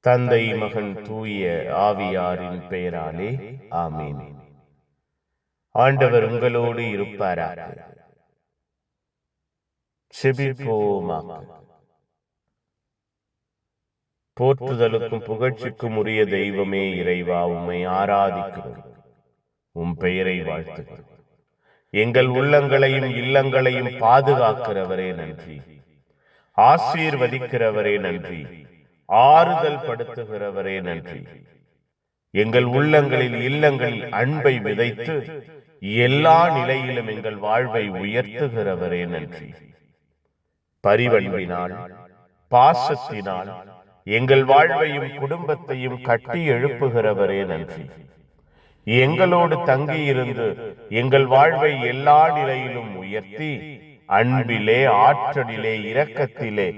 தந்தை மகன் தூய ஆவியாரின் பெயராலே ஆமீன். ஆண்டவர் உங்களோடு இருப்பாராக. செபிப்போமாக. போற்றுதலுக்கும் புகழ்ச்சிக்கும் உரிய தெய்வமே இறைவா உம்மை ஆராதிக்கிறோம். உம் பெயரை வாழ்த்துகிறோம். எங்கள் உள்ளங்களையும் இல்லங்களையும் பாதுகாக்கிறவரே நன்றி. ஆசீர்வதிக்கிறவரே நன்றி. ஆறுதல் படுத்துகிறவரே நன்றி. எங்கள் உள்ளங்களில் இல்லங்களில் அன்பை விதைத்து எல்லா நிலையிலும் எங்கள் வாழ்வை உயர்த்துகிறவரே நன்றி. பரிவழிவினால் பாசத்தினால் எங்கள் வாழ்வையும் குடும்பத்தையும் கட்டி எழுப்புகிறவரே நன்றி. எங்களோடு தங்கியிருந்து எங்கள் வாழ்வை எல்லா நிலையிலும் உயர்த்தி அன்பிலே ஆற்றலிலே இரக்கத்திலே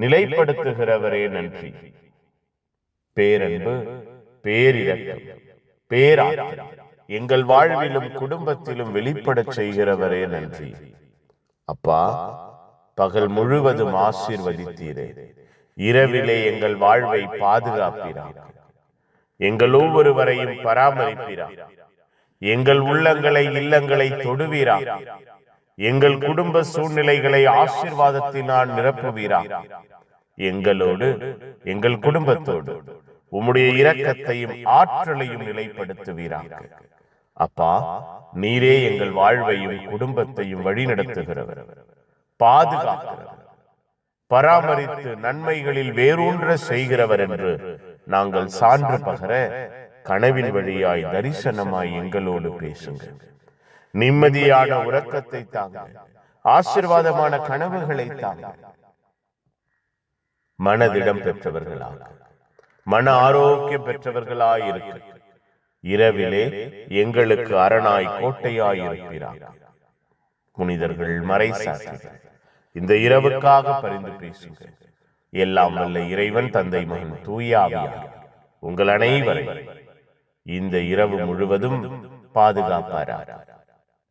நிலைப்படுத்துகிறவரே நன்றி. பேரன்பு பேரிரக்கம் பேராற்றல் எங்கள் வாழ்விலும் குடும்பத்திலும் வெளிப்படச் செய்கிறவரே நன்றி. அப்பா பகல் முழுவதும் ஆசீர்வதித்தீரே. இரவிலே எங்கள் வாழ்வை பாதுகாப்பிறார் எங்கள் ஒவ்வொருவரையும் பராமரிப்பிறார் எங்கள் உள்ளங்களை இல்லங்களை தொடுவீரா எங்கள் குடும்ப சூழ்நிலைகளை ஆசீர்வாதத்தினால் நிரப்புவீரா? எங்களோடு எங்கள் குடும்பத்தோடு உம்முடைய இரக்கத்தையும் ஆற்றலையும் நிலைப்படுத்துவீராக. அப்பா நீரே எங்கள் வாழ்வையும் குடும்பத்தையும் வழிநடத்துகிறவர். பாதுகாக்கிறவர். பராமரித்து நன்மைகளில் வேரூன்ற செய்கிறவர் என்று நாங்கள் சான்று பகர கனவின் வழியாய் தரிசனமாய் எங்களோடு பேசுங்கள். நிம்மதியான உறக்கத்தை தாங்க. ஆசிர்வாதமான கனவுகளை தாங்க. மனதிடம் பெற்றவர்களாக. மன ஆரோக்கியம் பெற்றவர்களாய் இருக்க இரவிலே எங்களுக்கு அரணாய் கோட்டையாய் இருக்கிறார் புனிதர்கள் மறைசாட்சிகள் இந்த இரவுக்காக பரிந்து பேசுங்க எல்லாம் வல்ல இறைவன் தந்தை மகன் தூயாவியார் உங்கள் அனைவரை இந்த இரவு முழுவதும் பாதுகாப்பாரார்